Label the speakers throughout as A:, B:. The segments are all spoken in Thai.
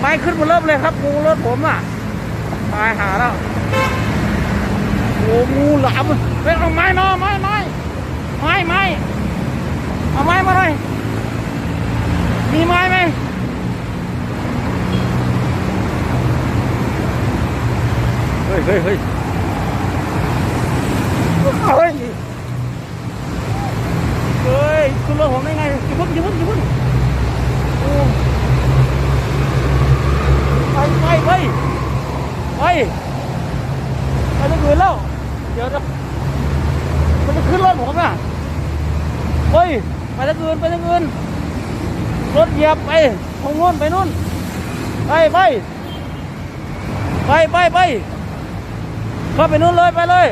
A: ไปขึ้นมาเริ่มเลยครับงูรถผมอะตายหาแล้วโอ้งูหลามเฮ้ยเอาไม้นาไม้ไม้ไม้ไม้เอาไม้มาหน่อยมีไม้ไหมเฮ้ยเฮ้ยเฮ้ยเฮ้ยเฮ้ยขึ้นรถผมได้ไงอย่าเพิ่งอย่าเพิ่งอย่าพิ่งโอ้ ไปไปไป ไปไปจะคืนแล้ว เดี๋ยวจะมันจะขึ้นรถผมอะเฮ้ย ไปจะคืนไปจะคืนรถเหยียบไปตรงนู้นไปนู้น ไปไปไปไปไปเข้าไปนู้นเลยไปเลย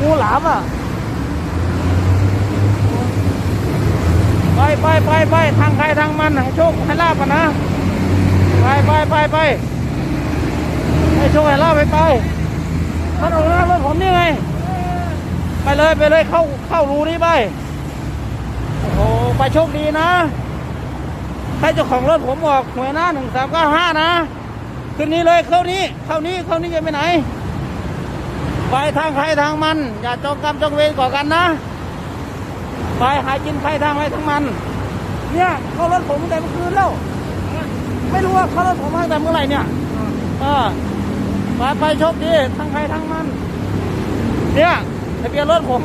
A: งูหลามอะ ไปไปไปไปทางใครทางมันให้โชคให้ลาบกันนะ ไปไปไปไปให้โชคให้ลาบ ไปไปท่านออกหน้ารถผมนี่ไง ไปเลยไปเลยเข้าเข้ารูนี้ไปโอ้โหไปโชคดีนะให้เจ้าของรถผมบอกหวยหน้าหนึ่งสามเก้าห้านะขึ้นนี้เลยเข้านี้เข้านี้เข้านี้จะไปไหน ไปทางใครทางมัน อย่าจองกรรมจองเวรก่อกันนะ ไปหากินใครทางใครทางมัน เนี่ยเข้ารถผมตั้งแต่เมื่อคืนแล้ว ไม่รู้ว่าเข้ารถผมตั้งแต่เมื่อไหร่เนี่ยเออ ไปไปโชคดีทั้งใครทั้งมัน เนี่ยทะเบียนรถผม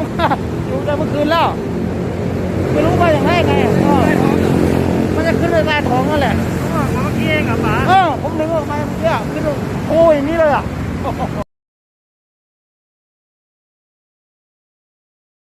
A: อยู่ตั้งแต่เมื่อคืนแล้วไม่รู้ว่าอย่างไรไงเออมันจะขึ้นในลายท้องนั่นแหละ
B: เมื่อกี้เองกับป๋า
A: เออผมนึกออกมาเมื่อกี้ขึ้นโอ้ยอย่างนี้เลยอะโอ้โห